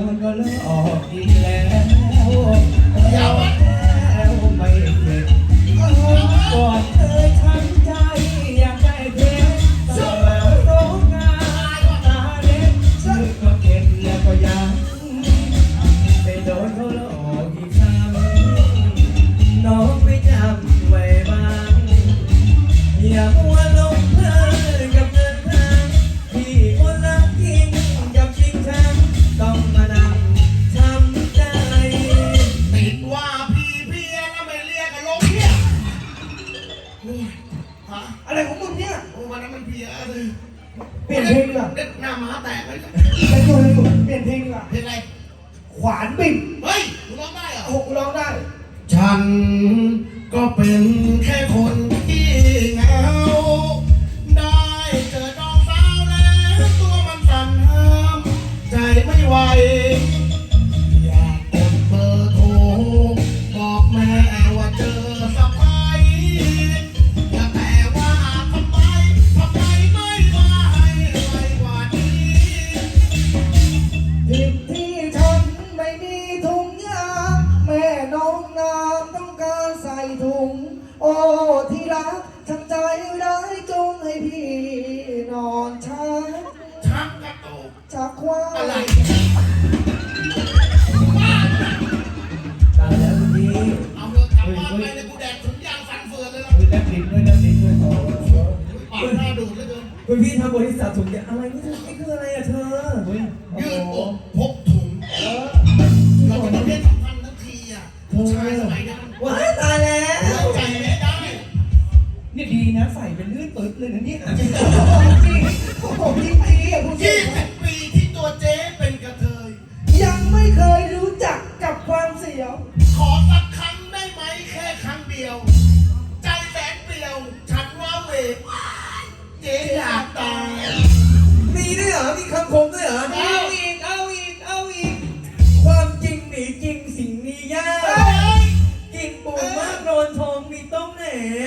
อก็เลิกออกอีกแล้ว อะไรของมึงเนี่ยโอ้วันนั้นมันเพลียเลยเปลี่ยนเพลงเหรอเด็ดหน้าม้าแตกเลยจะช่วยเลยกูเปลี่ยนเพลงเหรอเพลงอะไร ขวานบิ่เฮ้ยมึร้องได้เหรอโอ้กูร้องได้ ฉันก็เป็นแค่คน ตายแล้ววันนี้เอาเถอะกลับบ้านไปเลยกูแดกถุงยางฟันเฟือนเลยนะคุยแลบลิ้นด้วยแลบลิ้นด้วยโอ้โหปากหน้าดูดเหลยเกินคุณพี่ทำบริษัทถุงยางอะไรนี่คือนี่คืออะไรอะเธอ เฮ้ยยืดอกพก ค่ครั้งเดียว ใจแสนเปลี่ยว ฉันว่าเหวเจ๊อยากตายมีด้วยเหรอ มีคำคมด้วยเหรอเอาเอาอีก เอาอีก เอาอีก ความจริงหนีจริงสิ่งนี้ยากเฮ้ยกินปูมากโดนทองมีต้มแหน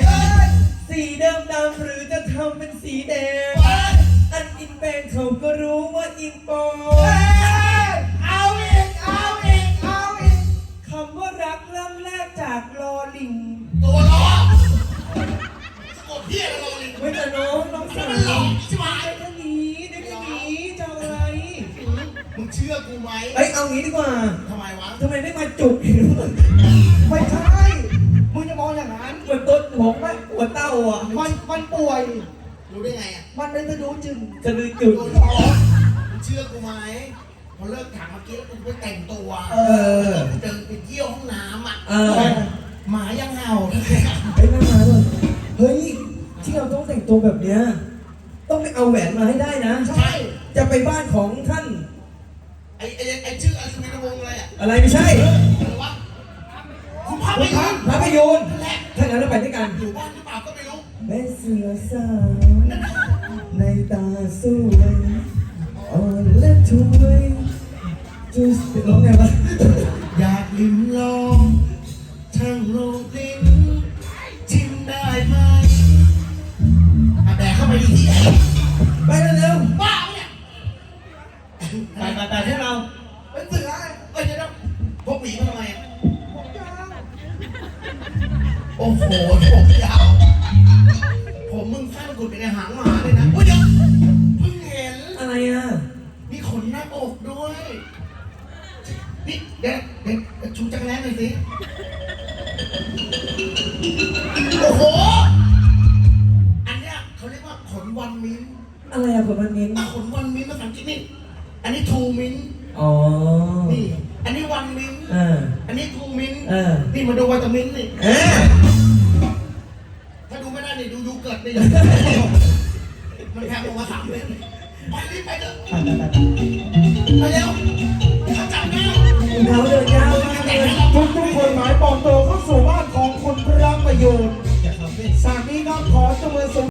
เฮ้ยสีดำดำหรือจะทำเป็นสีแดงเฮ้ยอันอินแปลงเขาก็รู้ว่าอินปลอ เชื่อกูไหมเอ้ยเอางี้ดีกว่าทำไมวะทำไมไม่มาจุกอีกด้วยไม่ใช่ มึงจะมองอย่างนั้น เหมือนต้นหัวแม่หัวเต้าอะมันมันป่วย รู้ได้ไงอะมันเป็นตะดูจึงจะลืมจุดโดนล้อมึงเชื่อกูไหมพอเลิกถามเมื่อกี้กูไปแต่งตัวเออเดินไปเที่ยวห้องน้ำอะเออหมายังเห่าเฮ้ยน่ามาเลยเฮ้ยที่เราต้องแต่งตัวแบบเนี้ยต้องไปเอาแหวนมาให้ได้นะ ใช่ จะไปบ้านของท่าน ไอ้ไอ้ไอ้ชื่ออัศวินวงศ์อะไรอะอะไรไม่ใช่อะไรวะคุณพาไปพระยืนพระพยูนนั่นแหละถ้างั้นเราไปด้วยกัน อยู่บ้านหรือเปล่าก็ไม่รู้แม่เสือสาวในตาสวยอ่อนและถวยจุสร้องไงวะอยากลิ้มลองทั้งโลก อ้โหผมยาว ผมมึงสั้นกุดเป็นไอ้หางหมาเลยนะโอ้ยเดี๋ยวเพิ่งเห็น อะไรอะ มีขนหน้าอกด้วย นี่เด็กเด็กชูจักรแร้หน่อยสิ โอ้โห อันเนี้ยเขาเรียกว่าขนวันมิ้นท์อะไรอะผลมันมิ้นอะขนวันมิ้นท์ภาษาอังกฤษนี่ อันนี้ทูมิ้นท์อ๋อ นี่ อันนี้วันมิ้นท์อ่าอันนี้ทูมิ้นท์เออ นี่มาดูวิตามินนี่เอ๊ะถ้าดูไม่ได้นี่ดูยูเกิร์ตนี่มันแพงกว่าสามเล่มไปรีบไปเถอะไปไปไปไปเร็วเขาจับได้เราเดินยาวมากเลยทุกทุกๆคนหมายปองตัวเข้าสู่บ้านของคนพระประโยชน์อย่าทำเป็นสากนี้ก็ขอจงเริญสม